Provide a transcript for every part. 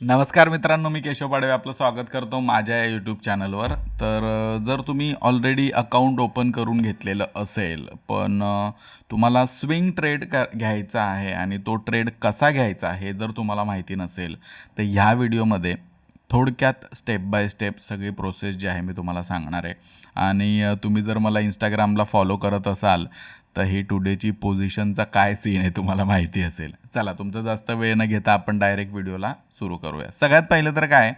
नमस्कार मित्रांनो मी केशव पाडवे आपलं स्वागत करतो माझ्या यूट्यूब चॅनलवर तर जर तुम्ही ऑलरेडी अकाउंट ओपन करून घेतलेलं असेल पण तुम्हाला स्विंग ट्रेड क घ्यायचा आहे आणि तो ट्रेड कसा घ्यायचा हे जर तुम्हाला माहिती नसेल तर ह्या व्हिडिओमध्ये थोडक्यात स्टेप बाय स्टेप सगळी प्रोसेस जी आहे मी तुम्हाला सांगणार आहे. आणि तुम्ही जर मला इंस्टाग्रामला फॉलो करत असाल तर ही टुडेची पोझिशनचा काय सीन आहे तुम्हाला माहिती असेल. चला तुमचा जास्त वेळ न घेता आपण डायरेक्ट व्हिडिओला सुरू करूया. सगळ्यात पहिलं तर काय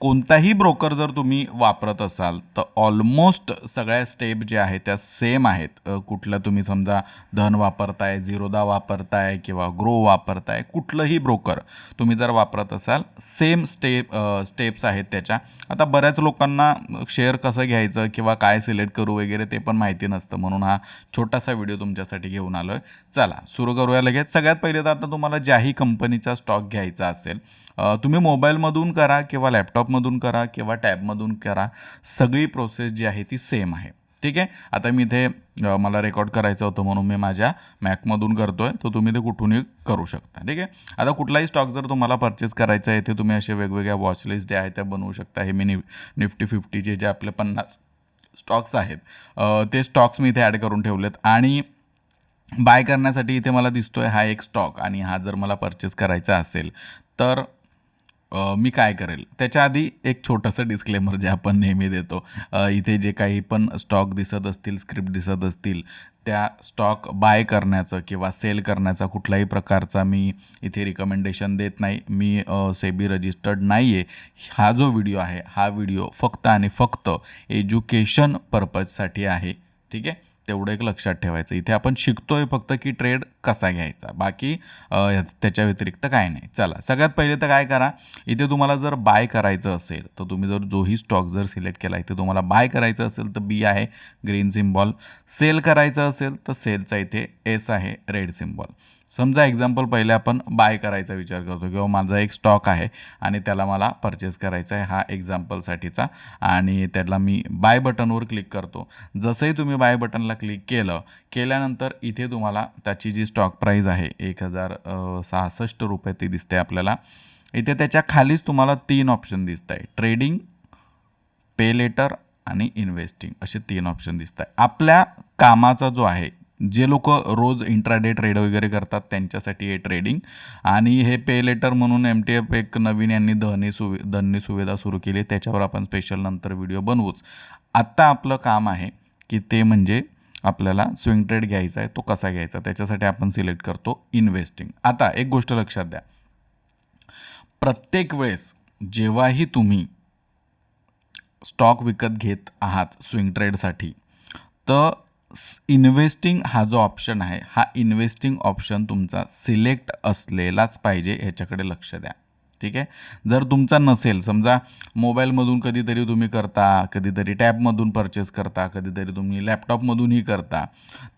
कोणताही ब्रोकर जर तुम्ही वापरत असाल तर ऑलमोस्ट सगळ्या स्टेप ज्या आहेत त्या सेम आहेत. कुठलं तुम्ही समजा धन वापरताय झिरोदा वापरताय किंवा ग्रो वापरताय कुठलंही ब्रोकर तुम्ही जर वापरत असाल सेम स्टेप स्टेप्स आहेत त्याच्या. आता बऱ्याच लोकांना शेअर कसं घ्यायचं किंवा काय सिलेक्ट करू वगैरे ते पण माहिती नसतं म्हणून हा छोटासा व्हिडिओ तुमच्यासाठी घेऊन आलो आहे चला सुरू करूया लगेच. सगळ्यात पहिले तर आता तुम्हाला ज्याही कंपनीचा स्टॉक घ्यायचा असेल तुम्ही मोबाईलमधून करा किंवा लॅपटॉपमधून करा किंवा टॅबमधून करा सगळी प्रोसेस जी आहे ती सेम आहे. ठीक आहे? आता मी इथे मला रेकॉर्ड करायचं होतं म्हणून मी माझ्या मॅकमधून करतो आहे तर तुम्ही ते कुठूनही करू शकता. ठीक आहे? आता कुठलाही स्टॉक जर तुम्हाला परचेस करायचा आहे ते तुम्ही असे वेगवेगळ्या वॉचलिस्ट ज्या आहेत त्या बनवू शकता. हे मी नि निफ्टी फिफ्टीचे जे आपले पन्नास स्टॉक्स आहेत ते स्टॉक्स मी इथे ॲड करून ठेवलेत. आणि बाय करण्यासाठी इथे मला दिसतो आहे हा एक स्टॉक आणि हा जर मला परचेस करायचा असेल तर मी काय करेल? त्याच्या आधी एक छोटंसं डिस्क्लेमर जे आपण नेहमी देतो. इथे जे काही पण स्टॉक दिसत असतील स्क्रिप्ट दिसत असतील त्या स्टॉक बाय करण्याचं किंवा सेल करण्याचा कुठल्याही प्रकारचा मी इथे रिकमेंडेशन देत नाही. मी सेबी रजिस्टर्ड नाही आहे हा जो व्हिडिओ आहे हा व्हिडिओ फक्त आणि फक्त एज्युकेशन पर्पजसाठी आहे. ठीक आहे? तेवढं एक लक्षात ठेवायचं. इथे आपण शिकतोय फक्त की ट्रेड कसा घ्यायचा. बाकी त्याच्या व्यतिरिक्त काय नाही. चला सगळ्यात पहिले तर काय करा इथे तुम्हाला जर बाय करायचं असेल तर तुम्ही जर जोही स्टॉक जर सिलेक्ट केला इथे तुम्हाला बाय करायचं असेल तर बी आहे ग्रीन सिम्बॉल सेल करायचं असेल तर सेलचा इथे एस आहे रेड सिम्बॉल समजा एक्झाम्पल पहिले आपण बाय करायचा विचार करतो किंवा माझा एक स्टॉक आहे आणि त्याला मला परचेस करायचा आहे हा एक्झाम्पलसाठीचा आणि त्याला मी बाय बटनवर क्लिक करतो. जसंही तुम्ही बाय बटनला क्लिक केलं केल्यानंतर इथे तुम्हाला त्याची जी स्टॉक प्राईज आहे एक हजार सहासष्ट रुपये ती दिसते आपल्याला. इथे त्याच्या खालीच तुम्हाला तीन ऑप्शन दिसत आहे ट्रेडिंग पे लेटर आणि इन्व्हेस्टिंग असे तीन ऑप्शन दिसत आहे आपल्या कामाचा जो आहे जे लोक रोज इंट्राडे ट्रेड वगैरे करतात त्यांच्यासाठी हे ट्रेडिंग आणि हे पे लेटर म्हणून एम टी एफ एक नवीन यांनी धनी सुवि धननी सुविधा सुरू केली. त्याच्यावर आपण स्पेशल नंतर व्हिडिओ बनवूच. आत्ता आपलं काम आहे की ते म्हणजे आपल्याला स्विंग ट्रेड घ्यायचा आहे तो कसा घ्यायचा? त्याच्यासाठी आपण सिलेक्ट करतो इन्व्हेस्टिंग आता एक गोष्ट लक्षात द्या. प्रत्येक वेळेस जेव्हाही तुम्ही स्टॉक विकत घेत आहात स्विंग ट्रेडसाठी तर इन्व्हेस्टिंग हा जो ऑप्शन आहे हा इन्व्हेस्टिंग ऑप्शन तुमचा सिलेक्ट असलेलाच पाहिजे ह्याच्याकडे लक्ष द्या. ठीक आहे? जर तुमचा नसेल समजा मोबाईलमधून कधीतरी तुम्ही करता कधीतरी टॅबमधून परचेस करता कधीतरी तुम्ही लॅपटॉपमधूनही करता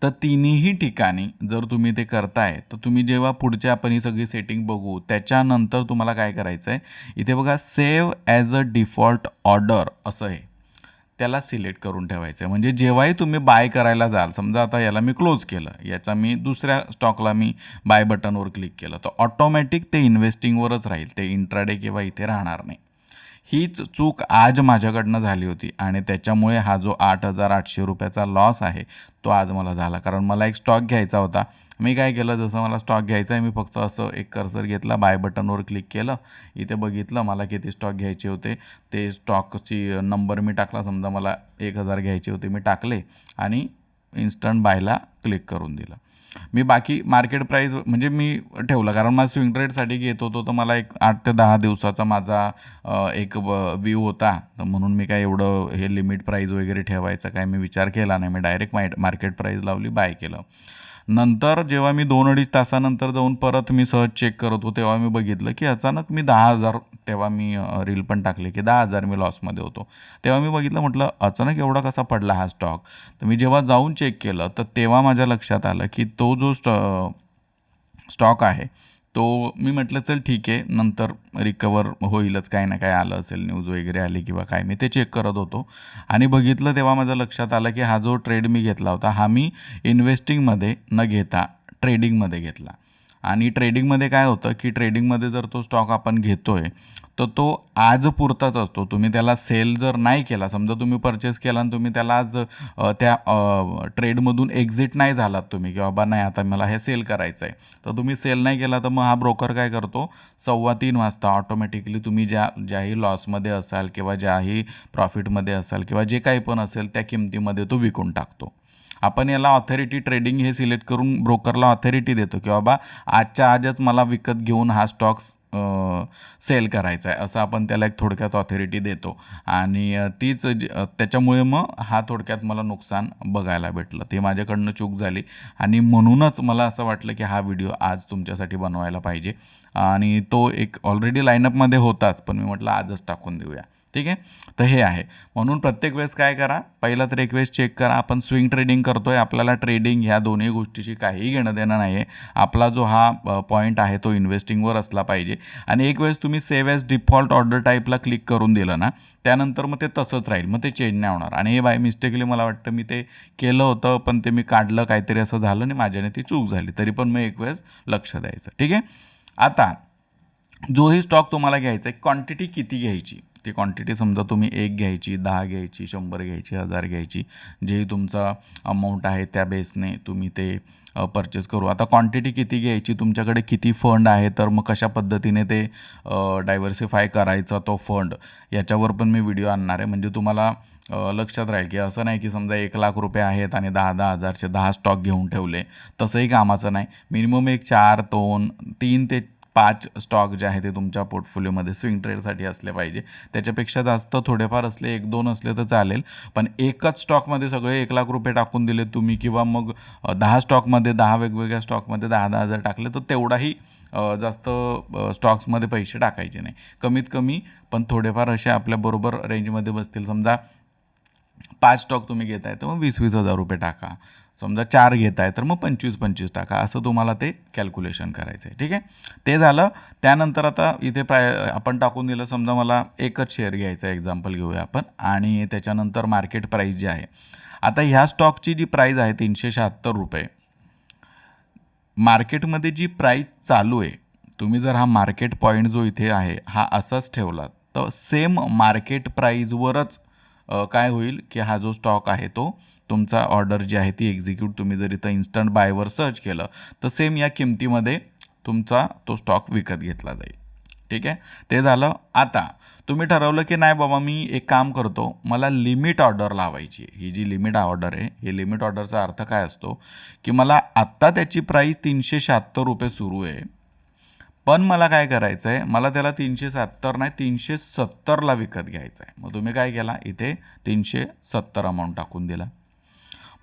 तर तिन्ही ठिकाणी जर तुम्ही ते करताय तर तुम्ही जेव्हा पुढच्या आपण ही सगळी सेटिंग बघू त्याच्यानंतर तुम्हाला काय करायचं आहे इथे बघा save as a default order असं आहे. त्याला सिलेक्ट करून ठेवायचं आहे म्हणजे जेव्हाही तुम्ही बाय करायला जाल समजा आता याला मी क्लोज केलं याचा मी दुसऱ्या स्टॉकला मी बाय बटनवर क्लिक केलं तर ऑटोमॅटिक ते इन्व्हेस्टिंगवरच राहील ते इंट्राडे किंवा इथे राहणार नाही. हीच चूक आज माझ्याकडनं झाली होती आणि त्याच्यामुळे हा जो आठ हजार आठशे रुपयाचा लॉस आहे तो आज मला झाला. कारण मला एक स्टॉक घ्यायचा होता. मी काय केलं जसं मला स्टॉक घ्यायचा आहे मी फक्त असं एक कर्सर घेतला बाय बटनवर क्लिक केलं. इथे बघितलं मला किती स्टॉक घ्यायचे होते. ते स्टॉकची नंबर मी टाकला समजा मला एक हजार घ्यायचे होते मी टाकले आणि इन्स्टंट बायला क्लिक करून दिलं. मी बाकी मार्केट प्राईज म्हणजे मी ठेवलं. कारण माझा स्विंग ट्रेडसाठी घेत होतो तर मला एक आठ ते दहा दिवसाचा माझा एक व्ह्यू होता. तर म्हणून मी काय एवढं हे लिमिट प्राईज वगैरे ठेवायचा काय मी विचार केला नाही. मी डायरेक्ट माय मार्केट प्राईज लावली बाय केलं. नंतर जेव्हा मी दोन अडीच तासानंतर जाऊन परत मी सहज चेक करत होतो तेव्हा मी बघितलं की अचानक मी दहा हजार तेव्हा मी रील पण टाकले की दहा हजार मी लॉसमध्ये होतो. तेव्हा मी बघितलं म्हटलं अचानक एवढा कसा पडला हा स्टॉक तर मी जेव्हा जाऊन चेक केलं तर तेव्हा माझ्या लक्षात आलं की तो जो स्टॉ स्टॉक आहे तो मी म्हटलं चल ठीक आहे नंतर रिकवर होईलच काय ना काय आलं असेल न्यूज वगैरे आली किंवा काय. मी ते चेक करत होतो. आणि बघितलं तेव्हा माझ्या लक्षात आलं की हा जो ट्रेड मी घेतला होता हा मी इन्व्हेस्टिंगमध्ये न घेता ट्रेडिंगमध्ये घेतला. आणि ट्रेडिंगमध्ये काय होतं की ट्रेडिंगमध्ये जर तो स्टॉक आपण घेतो आहे तर तो आज पुरताच असतो. तुम्ही त्याला सेल जर नाही केला समजा तुम्ही परचेस केला आणि तुम्ही त्याला आज त्या ट्रेडमधून एक्झिट नाही झालात तुम्ही की बाबा नाही आता मला हे सेल करायचं आहे तर तुम्ही सेल नाही केला तर मग हा ब्रोकर काय करतो? सव्वा तीन वाजता ऑटोमॅटिकली तुम्ही ज्या ज्याही लॉसमध्ये असाल किंवा ज्याही प्रॉफिटमध्ये असाल किंवा जे काही पण असेल त्या किमतीमध्ये तो विकून टाकतो. आपण याला ऑथॉरिटी ट्रेडिंग हे सिलेक्ट करून ब्रोकरला ऑथॉरिटी देतो की बाबा आजच्या आजच मला विकत घेऊन हा स्टॉक्स सेल करायचा आहे असं आपण त्याला एक थोडक्यात ऑथॉरिटी देतो. आणि तीच त्याच्यामुळे मग हा थोडक्यात मला नुकसान बघायला भेटलं. ते माझ्याकडनं चूक झाली. आणि म्हणूनच मला असं वाटलं की हा व्हिडिओ आज तुमच्यासाठी बनवायला पाहिजे. आणि तो एक ऑलरेडी लाईनअपमध्ये होताच. पण मी म्हटलं आजच टाकून देऊया. ठीक आहे? तर हे आहे. म्हणून प्रत्येक वेळेस काय करा? पहिला तर एक वेळेस चेक करा. आपण स्विंग ट्रेडिंग करतो आहे आपल्याला ट्रेडिंग ह्या दोन्ही गोष्टीशी काहीही घेणं देणं नाही आहे आपला जो हा पॉईंट आहे तो इन्व्हेस्टिंगवर असला पाहिजे. आणि एक वेळेस तुम्ही सेव्ह ॲज डिफॉल्ट ऑर्डर टाईपला क्लिक करून दिलं ना त्यानंतर मग ते तसंच राहील. मग ते चेंज नाही होणार. आणि हे बाय मिस्टेकली मला वाटतं मी ते केलं होतं पण ते मी काढलं काहीतरी असं झालं आणि माझ्याने ती चूक झाली. तरी पण मग एक वेळेस लक्ष द्यायचं. ठीक आहे? आता जोही स्टॉक तुम्हाला घ्यायचा आहे क्वांटिटी किती घ्यायची? ती क्वांटिटी समजा तुम्ही एक घ्यायची दहा घ्यायची शंभर घ्यायची हजार घ्यायची जेही तुमचा अमाऊंट आहे त्या बेसने तुम्ही ते परचेस करू. आता क्वांटिटी किती घ्यायची तुमच्याकडे किती फंड आहे तर मग कशा पद्धतीने ते डायव्हर्सिफाय करायचा तो फंड याच्यावर पण मी व्हिडिओ आणणार आहे. म्हणजे तुम्हाला लक्षात राहील की असं नाही की समजा एक लाख रुपये आहेत आणि दहा दहा हजारचे दहा स्टॉक घेऊन ठेवले तसंही कामाचं नाही. मिनिमम एक चार दोन तीन ते पाच स्टॉक जे आहे ते तुमच्या पोर्टफोलिओमध्ये स्विंग ट्रेडसाठी असले पाहिजे. त्याच्यापेक्षा जास्त थोडेफार असले एक दोन असले तर चालेल. पण एकच स्टॉकमध्ये सगळे एक लाख रुपये टाकून दिले तुम्ही किंवा मग दहा स्टॉकमध्ये दहा वेगवेगळ्या स्टॉकमध्ये दहा दहा हजार टाकले तर तेवढाही जास्त स्टॉक्समध्ये पैसे टाकायचे नाही. कमीत कमी पण थोडेफार असे आपल्याबरोबर रेंजमध्ये बसतील. समजा पाच स्टॉक तुम्ही घेताय तर मग वीस वीस हजार रुपये टाका. समजा चार घेत आहे तर मग पंचवीस पंचवीस टाका. असं तुम्हाला ते कॅल्क्युलेशन करायचं आहे. ठीक आहे? ते झालं. त्यानंतर आता इथे प्राय आपण टाकून दिलं समजा मला एकच शेअर घ्यायचा आहे. एक्झाम्पल घेऊया आपण. आणि त्याच्यानंतर मार्केट प्राईस जी आहे. आता ह्या स्टॉकची जी प्राईज आहे तीनशे शहात्तर रुपये. मार्केटमध्ये जी प्राईज चालू आहे तुम्ही जर हा मार्केट पॉईंट जो इथे आहे हा असाच ठेवला तर सेम मार्केट प्राईजवरच काय होईल की हा जो स्टॉक आहे तो तुमचा ऑर्डर जी आहे ती एक्झिक्यूट तुम्ही जर इथं इन्स्टंट बायवर सर्च केलं तर सेम या किमतीमध्ये तुमचा तो स्टॉक विकत घेतला जाईल. ठीक आहे? ते झालं आता. तुम्ही ठरवलं की नाही बाबा मी एक काम करतो मला लिमिट ऑर्डर लावायची आहे. ही जी लिमिट ऑर्डर आहे ही लिमिट ऑर्डरचा अर्थ काय असतो? की मला आत्ता त्याची प्राईस तीनशे शहात्तर रुपये सुरू आहे पण मला काय करायचं आहे मला त्याला तीनशे सत्तर नाही तीनशे सत्तरला विकत घ्यायचं आहे मग तुम्ही काय केला? इथे तीनशे सत्तर अमाऊंट टाकून दिला.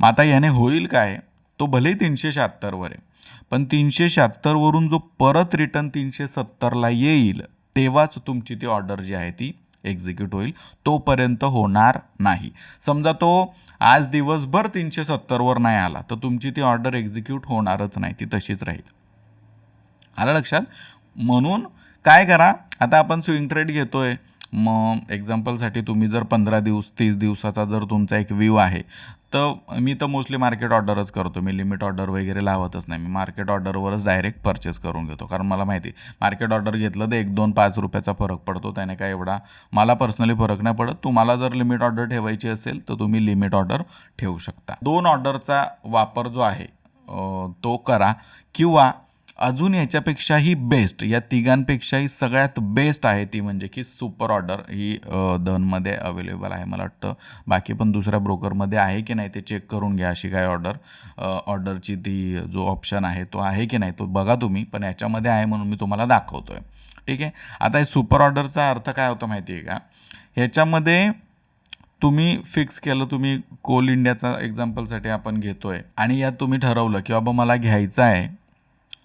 मग आता याने होईल काय? तो भले तीनशे शहात्तरवर आहे पण तीनशे शहात्तरवरून जो परत रिटर्न तीनशे सत्तरला येईल तेव्हाच तुमची ती ऑर्डर जी आहे ती एक्झिक्यूट होईल. तोपर्यंत होणार नाही. समजा तो आज दिवसभर तीनशे सत्तरवर नाही आला तर तुमची ती ऑर्डर एक्झिक्यूट होणारच नाही ती तशीच राहील. आलं लक्षात? म्हणून काय करा आता आपण स्विंग ट्रेड घेतोय. मग एक्झाम्पलसाठी तुम्ही जर पंधरा दिवस तीस दिवसाचा जर तुमचा एक व्ह्यू आहे तर मी तर मोस्टली मार्केट ऑर्डरच करतो. मी लिमिट ऑर्डर वगैरे लावतच नाही. मी मार्केट ऑर्डरवरच डायरेक्ट परचेस करून घेतो. कारण मला माहिती मार्केट ऑर्डर घेतलं तर एक दोन पाच रुपयाचा फरक पडतो. त्याने काय एवढा मला पर्सनली फरक नाही पडत. तुम्हाला जर लिमिट ऑर्डर ठेवायची असेल तर तुम्ही लिमिट ऑर्डर ठेवू शकता. दोन ऑर्डरचा वापर जो आहे तो करा किंवा अजून याच्यापेक्षाही बेस्ट या तिघांपेक्षाही सगळ्यात बेस्ट आहे ती म्हणजे की सुपर ऑर्डर ही धनमध्ये दनमध्ये अवेलेबल आहे मला वाटतं. बाकी पण दुसऱ्या ब्रोकरमध्ये आहे की नाही ते चेक करून घ्या अशी काय ऑर्डर ऑर्डरची ती जो ऑप्शन आहे तो आहे की नाही तो बघा तुम्ही पण याच्यामध्ये आहे म्हणून मी तुम्हाला दाखवतो आहे ठीक आहे? आता हे सुपर ऑर्डरचा अर्थ काय होतो माहिती आहे का? ह्याच्यामध्ये तुम्ही फिक्स केलं तुम्ही कोल इंडियाचा एक्झाम्पलसाठी आपण घेतोय आणि यात तुम्ही ठरवलं की बाबा मला घ्यायचं आहे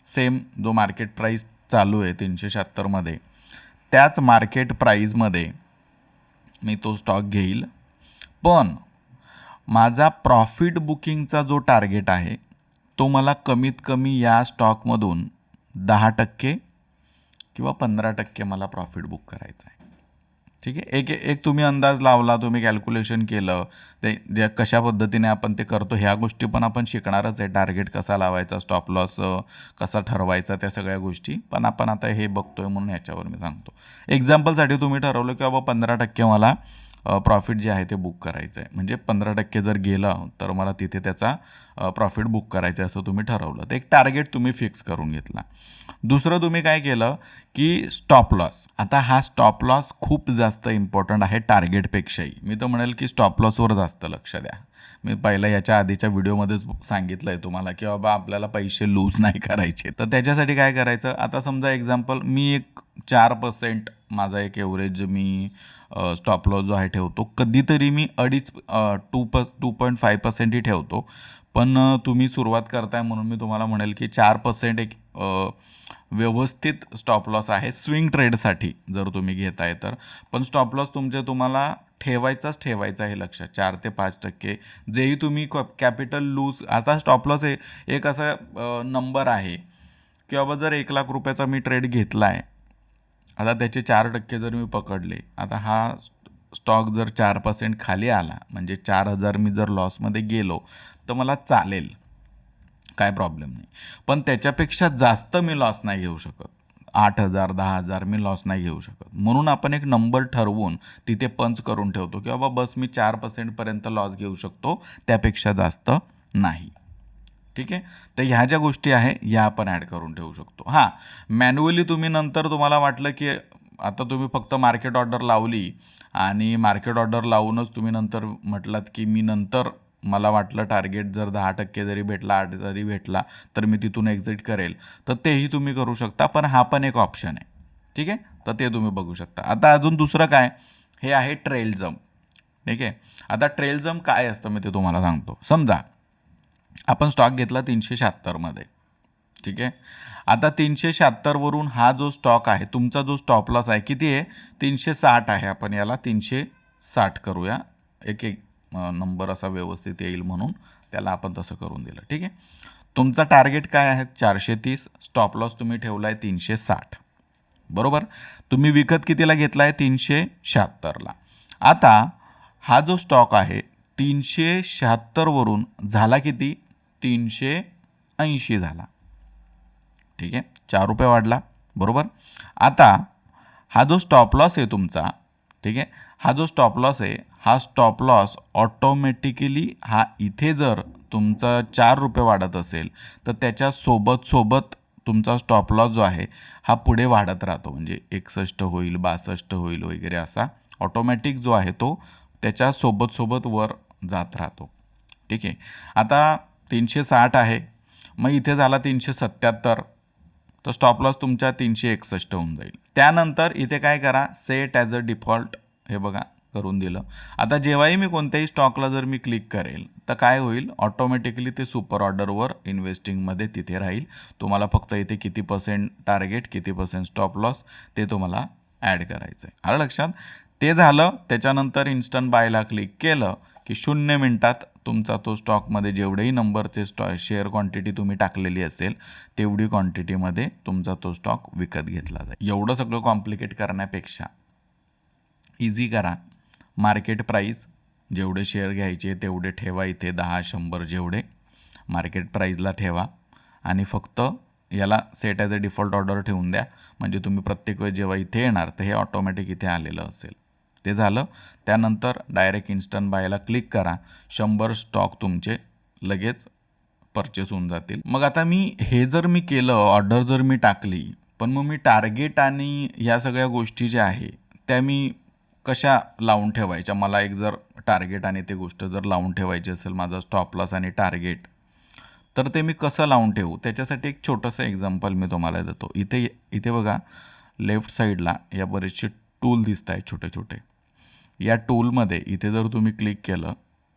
सेम जो मार्केट प्राईस चालू आहे तीनशे शहात्तरमध्ये त्याच मार्केट प्राईजमध्ये मी तो स्टॉक घेईल. पण माझा प्रॉफिट बुकिंगचा जो टार्गेट आहे तो मला कमीत कमी या स्टॉकमधून दहा टक्के किंवा पंधरा टक्के मला प्रॉफिट बुक करायचा आहे. ठीक आहे? एक एक तुम्ही अंदाज लावला तुम्ही कॅल्क्युलेशन केलं ते ज्या कशा पद्धतीने आपण ते करतो ह्या गोष्टी पण आपण शिकणारच आहे. टार्गेट कसा लावायचा स्टॉप लॉस कसा ठरवायचा त्या सगळ्या गोष्टी. पण आपण आता हे बघतोय म्हणून ह्याच्यावर मी सांगतो. एक्झाम्पलसाठी तुम्ही ठरवलं की बाबा पंधरा टक्के मला प्रॉफिट जे आहे ते बुक करायचं आहे म्हणजे पंधरा टक्के जर गेलं तर मला तिथे त्याचा प्रॉफिट बुक करायचं आहे असं तुम्ही ठरवलं. तर एक टार्गेट तुम्ही फिक्स करून घेतला. दुसरं तुम्ही काय केलं की स्टॉप लॉस आता हा स्टॉप लॉस खूप जास्त इम्पॉर्टंट आहे टार्गेटपेक्षाही मी तर म्हणेल की स्टॉप लॉसवर जास्त लक्ष द्या. मी पहिला याच्या आधीच्या व्हिडिओमध्येच सांगितलं आहे तुम्हाला की बाबा आपल्याला पैसे लूज नाही करायचे. तर त्याच्यासाठी काय करायचं? आता समजा एक्झाम्पल मी एक चार पर्सेंट माझा एक एव्हरेज मी स्टॉप लॉस जो आहे ठेवतो कधीतरी मी अडीच टू पस टू पॉईंट फाय पर्सेंटही ठेवतो. पण तुम्ही सुरुवात करताय म्हणून मी तुम्हाला म्हणेल की चार पर्सेंट एक व्यवस्थित स्टॉप लॉस आहे स्विंग ट्रेडसाठी जर तुम्ही घेताय तर. पण स्टॉप लॉस तुमचे तुम्हाला ठेवायचाच ठेवायचा आहे लक्षात. चार ते पाच टक्के जेही तुम्ही कॅपिटल लूज असा स्टॉप लॉस आहे एक असा नंबर आहे. की बाबा जर एक लाख रुपयाचा मी ट्रेड घेतला आहे आता त्याचे चार टक्के जर मी पकडले आता हा स्टॉक जर चार पर्सेंट खाली आला म्हणजे चार हजार मी जर लॉसमध्ये गेलो तर मला चालेल. काय प्रॉब्लेम नाही. पण त्याच्यापेक्षा जास्त मी लॉस नाही घेऊ शकत. आठ हजार दहा हजार मी लॉस नाही घेऊ शकत. म्हणून आपण एक नंबर ठरवून तिथे पंच करून ठेवतो की बाबा बस मी चार पर्सेंटपर्यंत लॉस घेऊ शकतो त्यापेक्षा जास्त नाही. ठीक आहे? तर ह्या ज्या गोष्टी आहे ह्या आपण ॲड करून ठेवू शकतो. हां मॅन्युअली तुम्ही नंतर तुम्हाला वाटलं की आता तुम्ही फक्त मार्केट ऑर्डर लावली आणि मार्केट ऑर्डर लावूनच तुम्ही नंतर म्हटलात की मी नंतर मला वाटलं टार्गेट जर दहा टक्के जरी भेटला आठ जरी भेटला तर मी तिथून एक्झिट करेल. तर तेही तुम्ही करू शकता पण हा पण एक ऑप्शन आहे. ठीक आहे? तर ते तुम्ही बघू शकता. आता अजून दुसरं काय? हे आहे ट्रेल जम ठीक आहे? आता ट्रेल जम काय असतं मी ते तुम्हाला सांगतो. समजा आपण स्टॉक घेतला तीनशे शहात्तरमध्ये ठीक आहे? आता तीनशे शहात्तरवरून हा जो स्टॉक आहे तुमचा जो स्टॉप लॉस आहे किती आहे? तीनशे साठ आहे. आपण याला तीनशे साठ करूया. एक एक नंबर असा व्यवस्थित येईल म्हणून त्याला आपण तसं करून दिलं. ठीक आहे? तुमचा टार्गेट काय आहे? चारशे तीस. स्टॉप लॉस तुम्ही ठेवला आहे तीनशे साठ. बरोबर? तुम्ही विकत कितीला घेतला आहे तीनशे शहात्तरला आता हा जो स्टॉक आहे तीनशे शहात्तरवरून झाला किती? तीनशे ऐंशी झाला. ठीक आहे? चार रुपये वाढला. बरोबर? आता हा जो स्टॉप लॉस आहे तुमचा ठीक आहे? हा जो स्टॉप लॉस आहे हा स्टॉप लॉस ऑटोमॅटिकली हा इथे जर तुमचा चार रुपये वाढत असेल तर त्याच्यासोबत सोबत तुमचा स्टॉप लॉस जो आहे हा पुढे वाढत राहतो. म्हणजे एकसष्ट होईल बासष्ट होईल वगैरे असा ऑटोमॅटिक जो आहे तो त्याच्यासोबत सोबत वर जात राहतो. ठीक आहे? आता तीनशे साठ आहे. मग इथे झाला तीनशे सत्याहत्तर तर स्टॉप लॉस तुमच्या तीनशे एकसष्ट होऊन जाईल. त्यानंतर इथे काय करा सेट ॲज अ डिफॉल्ट हे बघा करून दिलं. आता जेव्हाही मी कोणत्याही स्टॉकला जर मी क्लिक करेल तर काय होईल? ऑटोमॅटिकली ते सुपर ऑर्डरवर इन्व्हेस्टिंगमध्ये तिथे राहील. तुम्हाला फक्त इथे किती पर्सेंट टार्गेट किती पर्सेंट स्टॉप लॉस ते तुम्हाला ॲड करायचं आहे आलं लक्षात? ते झालं त्याच्यानंतर इन्स्टंट बायला क्लिक केलं की शून्य मिनटात तुमचा तो स्टॉकमध्ये जेवढेही नंबरचे स्टॉ शेअर क्वांटिटी तुम्ही टाकलेली असेल तेवढी क्वांटिटीमध्ये तुमचा तो स्टॉक विकत घेतला जाईल. एवढं सगळं कॉम्प्लिकेट करण्यापेक्षा इझी करा. मार्केट प्राईस जेवढे शेअर घ्यायचे तेवढे ठेवा इथे दहा शंभर जेवढे. मार्केट प्राईजला ठेवा. आणि फक्त याला set as a default order ठेवून द्या. म्हणजे तुम्ही प्रत्येक वेळेस जेव्हा इथे येणार तर हे ऑटोमॅटिक इथे आलेलं असेल. ते झालं. त्यानंतर डायरेक्ट इन्स्टंट बायला क्लिक करा. शंभर स्टॉक तुमचे लगेच परचेस होऊन जातील. मग आता मी हे जर मी केलं ऑर्डर जर मी टाकली पण मग मी टार्गेट आणि ह्या सगळ्या गोष्टी ज्या आहे त्या मी कशा लावून ठेवायच्या? मला एक जर टार्गेट आणि ते गोष्ट जर लावून ठेवायची असेल माझा स्टॉपलॉस आणि टार्गेट तर ते मी कसं लावून ठेवू? त्याच्यासाठी एक छोटंसं एक्झाम्पल मी तुम्हाला देतो. इथे इथे बघा लेफ्ट साईडला या बरेचसे टूल दिसत आहेत छोटे छोटे या टूलमध्ये इथे जर तुम्ही क्लिक केलं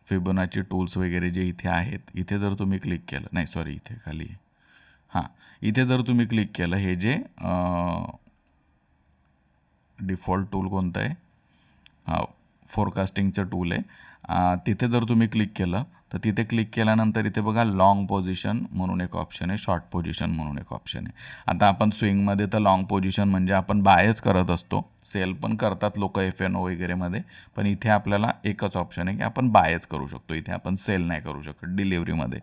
फिबोनाची टूल्स वगैरे जे इथे आहेत इथे जर तुम्ही क्लिक केलं नाही सॉरी इथे खाली हां इथे जर तुम्ही क्लिक केलं हे जे डिफॉल्ट टूल कोणतं आहे? हा फोरकास्टिंगचं टूल आहे. तिथे जर तुम्ही क्लिक केलं तर तिथे क्लिक केल्यानंतर इथे बघा लाँग पोझिशन म्हणून एक ऑप्शन आहे शॉर्ट पोझिशन म्हणून एक ऑप्शन आहे. आता आपण स्विंगमध्ये तर लॉंग पोझिशन म्हणजे आपण बायच करत असतो सेल पण करतात लोक एफ एन ओ वगैरेमध्ये पण इथे आपल्याला एकच ऑप्शन आहे की आपण बायच करू शकतो इथे आपण सेल नाही करू शकत डिलिव्हरीमध्ये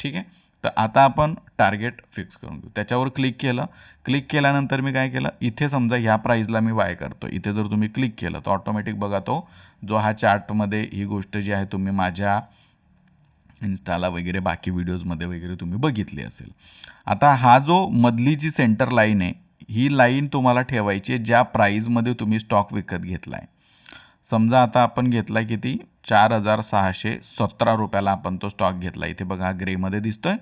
ठीक आहे? तर आता आपण टार्गेट फिक्स करून घेऊ. त्याच्यावर क्लिक केलं. क्लिक केल्यानंतर मी काय केलं? इथे समजा ह्या प्राईजला मी बाय करतो इथे जर तुम्ही क्लिक केलं तर ऑटोमॅटिक बघा तो जो हा चार्टमध्ये ही गोष्ट जी आहे तुम्ही माझ्या इन्स्टाला वगैरे बाकी व्हिडिओजमध्ये वगैरे तुम्ही बघितली असेल. आता हा जो मधली जी सेंटर लाईन आहे ही लाईन तुम्हाला ठेवायची आहे ज्या प्राईजमध्ये तुम्ही स्टॉक विकत घेतला आहे समजा आता आपण घेतला आहे किती? चार हजार सहाशे सतरा रुपयाला आपण तो स्टॉक घेतला. इथे बघा ग्रेमध्ये दिसतोय.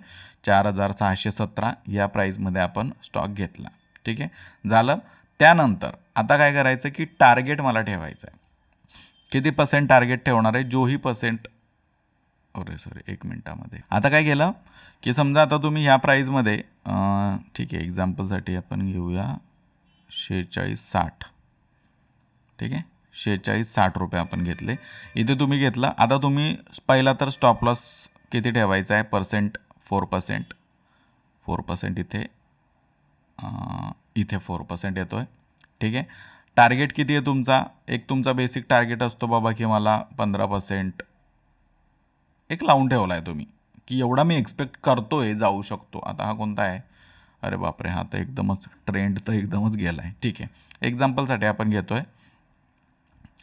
चार हजार सहाशे सतरा या प्राईजमध्ये आपण स्टॉक घेतला. ठीक आहे? झालं? त्यानंतर आता काय करायचं की टार्गेट मला ठेवायचं आहे. किती पर्सेंट टार्गेट ठेवणार आहे? जोही पर्सेंट अरे सॉरी एक मिनटामध्ये. आता काय केलं? की समजा आता तुम्ही ह्या प्राईजमध्ये ठीक आहे एक्झाम्पलसाठी आपण घेऊया. शेहेचाळीस साठ. ठीक आहे? शेहेचाळीस साठ रुपये आपण घेतले. इथे तुम्ही घेतला. आता तुम्ही पहिला तर स्टॉप लॉस किती ठेवायचा आहे? Percent four percent four percent इथे इथे फोर पर्सेंट येतो आहे ठीक आहे? टार्गेट किती आहे तुमचा? एक तुमचा बेसिक टार्गेट असतो बाबा की मला पंधरा पर्सेंट एक लावून ठेवला आहे तुम्ही. की एवढा मी एक्सपेक्ट करतो आहे जाऊ शकतो. आता हा कोणता आहे? अरे बापरे हा तर एकदमच ट्रेंड तर एकदमच गेला आहे ठीक आहे. एक्झाम्पलसाठी आपण घेतो आहे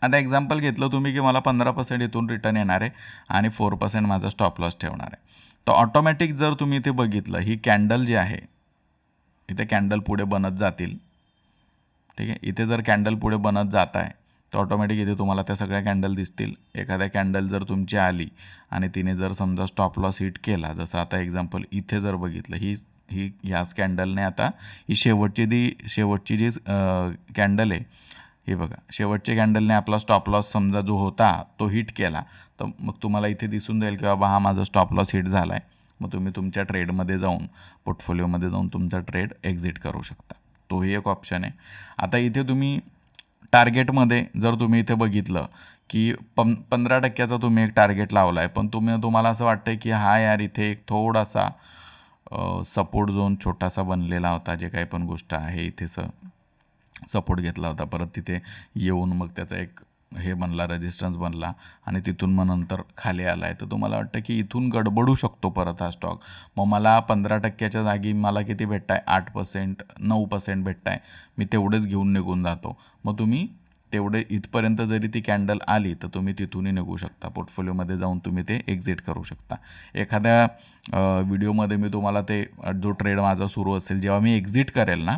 आता एक्झाम्पल घेतलं तुम्ही की मला पंधरा पर्सेंट इथून रिटर्न येणार आहे आणि फोर पर्सेंट माझा स्टॉप लॉस ठेवणार आहे. तर ऑटोमॅटिक जर तुम्ही इथे बघितलं ही कॅन्डल जी आहे इथे कॅन्डल पुढे बनत जातील. ठीक आहे? इथे जर कॅन्डल पुढे बनत जात आहे तर ऑटोमॅटिक इथे तुम्हाला त्या सगळ्या कॅन्डल दिसतील. एखाद्या कॅन्डल जर तुमची आली आणि तिने जर समजा स्टॉप लॉस हिट केला जसं आता एक्झाम्पल इथे जर बघितलं ही ही ह्याच कॅन्डलने आता ही शेवटची दी शेवटची जी कॅन्डल आहे हे बघा शेवटच्या कॅन्डलने आपला स्टॉप लॉस समजा जो होता तो हिट केला तर मग तुम्हाला इथे दिसून जाईल की बाबा हा माझा स्टॉप लॉस हिट झाला आहे मग तुम्ही तुमच्या ट्रेडमध्ये जाऊन पोर्टफोलिओमध्ये जाऊन तुमचा ट्रेड एक्झिट करू शकता. तोही एक ऑप्शन आहे. आता इथे तुम्ही टार्गेटमध्ये जर तुम्ही इथे बघितलं की पं पंधरा टक्क्याचा तुम्ही एक टार्गेट लावला आहे पण तुम्ही तुम्हाला असं वाटतं की हा यार इथे एक थोडासा सपोर्ट झोन छोटासा बनलेला होता जे काही पण गोष्ट आहे इथे स सपोर्ट घेतला होता. परत तिथे येऊन मग त्याचा एक हे बनला रेजिस्टन्स बनला आणि तिथून मग नंतर खाली आला आहे तर तुम्हाला वाटतं की इथून गडबडू शकतो परत हा स्टॉक मग मला पंधरा टक्क्याच्या जागी मला किती भेटत आहे आठ पर्सेंट नऊ पर्सेंट भेटत आहे मी तेवढेच घेऊन निघून जातो. मग तुम्ही तेवढे इथपर्यंत जरी ती कॅन्डल आली तर तुम्ही तिथूनही निघू शकता. पोर्टफोलिओमध्ये जाऊन तुम्ही ते एक्झिट करू शकता. एखाद्या व्हिडिओमध्ये मी तुम्हाला ते जो ट्रेड माझा सुरू असेल जेव्हा मी एक्झिट करेल ना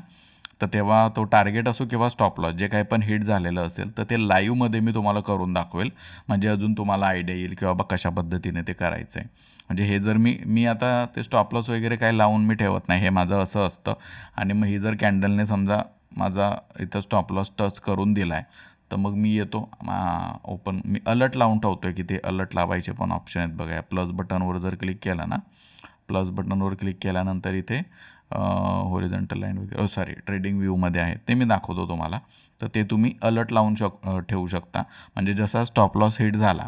तर तेव्हा तो टार्गेट असो किंवा स्टॉप लॉस जे काही पण हिट झालेलं असेल तर ते लाईव्हमध्ये मी तुम्हाला करून दाखवेल. म्हणजे अजून तुम्हाला आयडिया येईल की बाबा कशा पद्धतीने ते करायचं आहे म्हणजे हे जर मी मी आता ते स्टॉप लॉस वगैरे काही लावून मी ठेवत नाही. हे माझं असं असतं. आणि मग ही जर कॅन्डलने समजा माझा इथं स्टॉप लॉस टच करून दिला आहे तर मग मी येतो. ओपन मी अलर्ट लावून ठेवतो आहे की ते अलर्ट लावायचे पण ऑप्शन आहेत बघा. प्लस बटनवर जर क्लिक केलं ना प्लस बटनवर क्लिक केल्यानंतर इथे होरिझंटल लाईन वगैरे सॉरी ट्रेडिंग व्ह्यूमध्ये आहे. ते मी दाखवतो तुम्हाला. तर ते तुम्ही अलर्ट लावून शक ठेवू शकता. म्हणजे जसा स्टॉप लॉस हिट झाला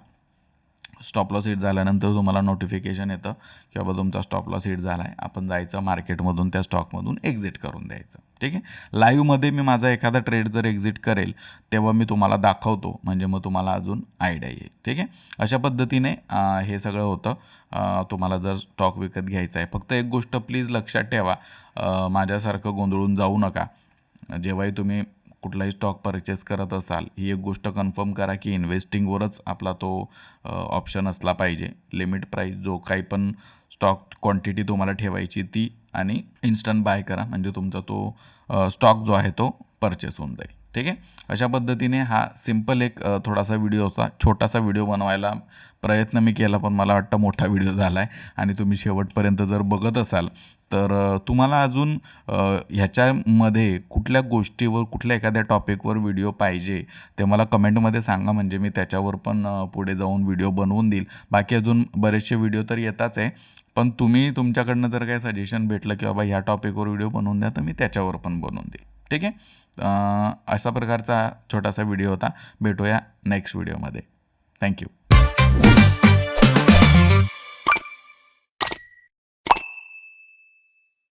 स्टॉप लॉस हिट झाल्यानंतर तुम्हाला नोटिफिकेशन येतं की बाबा तुमचा स्टॉप लॉस हिट झाला आहे आपण जायचं मार्केटमधून त्या स्टॉकमधून एक्झिट करून द्यायचं. ठीक आहे? लाईव्हमध्ये मी माझा एखादा ट्रेड जर एक्झिट करेल तेव्हा मी तुम्हाला दाखवतो. म्हणजे मग तुम्हाला अजून आयडिया येईल. ठीक आहे? अशा पद्धतीने हे सगळं होतं. तुम्हाला जर स्टॉक विकत घ्यायचा आहे. फक्त एक गोष्ट प्लीज लक्षात ठेवा. माझ्यासारखं गोंधळून जाऊ नका. जेव्हाही तुम्ही कुठलाही स्टॉक परचेस करत असाल ही एक गोष्ट कन्फर्म करा की इन्व्हेस्टिंगवरच आपला तो ऑप्शन असला पाहिजे. लिमिट प्राईस जो काही पण स्टॉक क्वांटिटी तुम्हाला ठेवायची ती आणि इन्स्टंट बाय करा. म्हणजे तुमचा तो स्टॉक जो आहे तो परचेस होऊन जाईल. ठीक आहे? अशा पद्धतीने हा सिंपल एक थोडासा व्हिडिओ असा छोटासा व्हिडिओ बनवायला प्रयत्न मी केला पण मला वाटतं मोठा व्हिडिओ झाला आहे आणि तुम्ही शेवटपर्यंत जर बघत असाल तर तुम्हाला अजून ह्याच्यामध्ये कुठल्या गोष्टीवर कुठल्या एखाद्या टॉपिकवर व्हिडिओ पाहिजे ते मला कमेंटमध्ये सांगा. म्हणजे मी त्याच्यावर पण पुढे जाऊन व्हिडिओ बनवून देईल. बाकी अजून बरेचसे व्हिडिओ तर येताच आहे. पण तुम्ही तुमच्याकडनं जर काही सजेशन भेटलं की बाबा ह्या टॉपिकवर व्हिडिओ बनवून द्या तर मी त्याच्यावर पण बनवून देईल. ठीक आहे? अशा प्रकारचा छोटासा व्हिडिओ होता. भेटूया नेक्स्ट व्हिडिओमध्ये थँक्यू